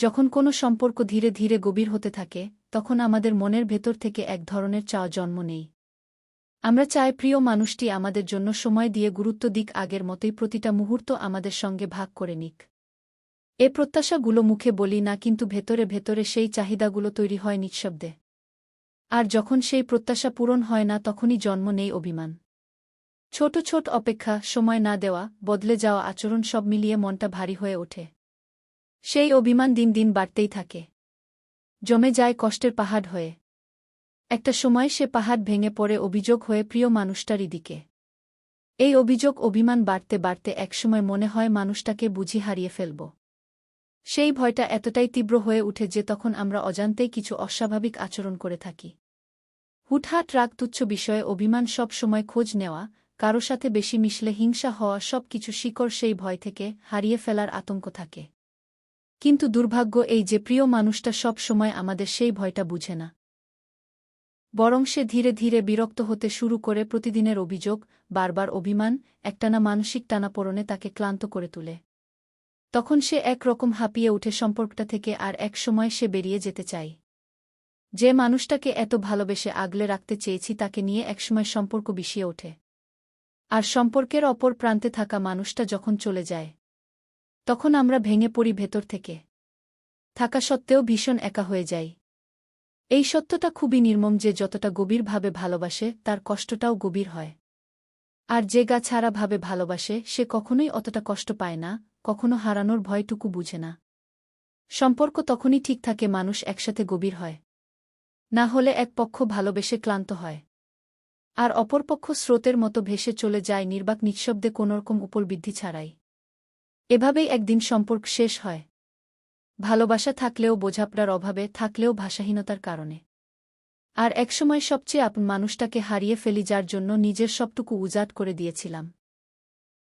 যখন কোনো সম্পর্ক ধীরে ধীরে গভীর হতে থাকে, তখন আমাদের মনের ভেতর থেকে এক ধরনের চাওয়া জন্ম নেই। আমরা চাই প্রিয় মানুষটি আমাদের জন্য সময় দিয়ে গুরুত্ব দিক আগের মতোই প্রতিটা মুহূর্ত আমাদের সঙ্গে ভাগ করে নিক। এ প্রত্যাশাগুলো মুখে বলি না, কিন্তু ভেতরে ভেতরে সেই চাহিদাগুলো তৈরি হয় নিঃশব্দে। আর যখন সেই প্রত্যাশা পূরণ হয় না, তখনই জন্ম নেই অভিমান। ছোট ছোট অপেক্ষা, সময় না দেওয়া, বদলে যাওয়া আচরণ সব মিলিয়ে মনটা ভারী হয়ে ওঠে। সেই অভিমান দিন দিন বাড়তেই থাকে। জমে যায় কষ্টের পাহাড় হয়ে। একটা সময় সে পাহাড় ভেঙে পড়ে অভিযোগ হয়ে প্রিয় মানুষটারই দিকে। এই অভিযোগ অভিমান বাড়তে বাড়তে একসময় মনে হয় মানুষটাকে বুঝি হারিয়ে ফেলব। সেই ভয়টা এতটাই তীব্র হয়ে উঠে যে তখন আমরা অজান্তেই কিছু অস্বাভাবিক আচরণ করে থাকি। হুটহাট রাগ তুচ্ছ বিষয়ে অভিমান সব সময় খোঁজ নেওয়া, কারও সাথে বেশি মিশলে হিংসা হওয়া সব কিছু শিকড় সেই ভয় থেকে হারিয়ে ফেলার আতঙ্ক থাকে। কিন্তু দুর্ভাগ্য এই যে প্রিয় মানুষটা সব সময় আমাদের সেই ভয়টা বুঝে না। বরং সে ধীরে ধীরে বিরক্ত হতে শুরু করে প্রতিদিনের অভিযোগ, বারবার অভিমান, একটানা মানসিক টানাপোড়নে তাকে ক্লান্ত করে তোলে। তখন সে একরকম হাঁপিয়ে উঠে সম্পর্কটা থেকে আর এক সময় সে বেরিয়ে যেতে চায়। যে মানুষটাকে এত ভালোবেসে আগলে রাখতে চেয়েছি তাকে নিয়ে একসময় সম্পর্ক বিষিয়ে ওঠে। আর সম্পর্কের অপর প্রান্তে থাকা মানুষটা যখন চলে যায় তখন আমরা ভেঙে পড়ি ভেতর থেকে। থাকা সত্ত্বেও ভীষণ একা হয়ে যাই। এই সত্যটা খুবই নির্মম যে যতটা গভীরভাবে ভালোবাসে, তার কষ্টটাও গভীর হয়। আর যে গা ছাড়া ভাবে ভালোবাসে, সে কখনোই অতটা কষ্ট পায় না, কখনো হারানোর ভয়টুকু বুঝে না। সম্পর্ক তখনই ঠিক থাকে, মানুষ একসাথে গভীর হয়। না হলে এক পক্ষ ভালোবেসে ক্লান্ত হয়। আর অপরপক্ষ স্রোতের মতো ভেসে চলে যায়, নির্বাক নিঃশব্দে কোনোরকম উপলবৃদ্ধি ছাড়াই। এভাবেই একদিন সম্পর্ক শেষ হয়। ভালোবাসা থাকলেও বোঝাপড়ার অভাবে, থাকলেও ভাষাহীনতার কারণে। আর একসময় সবচেয়ে আপন মানুষটাকে হারিয়ে ফেলি যার জন্য নিজের সবটুকু উজাট করে দিয়েছিলাম।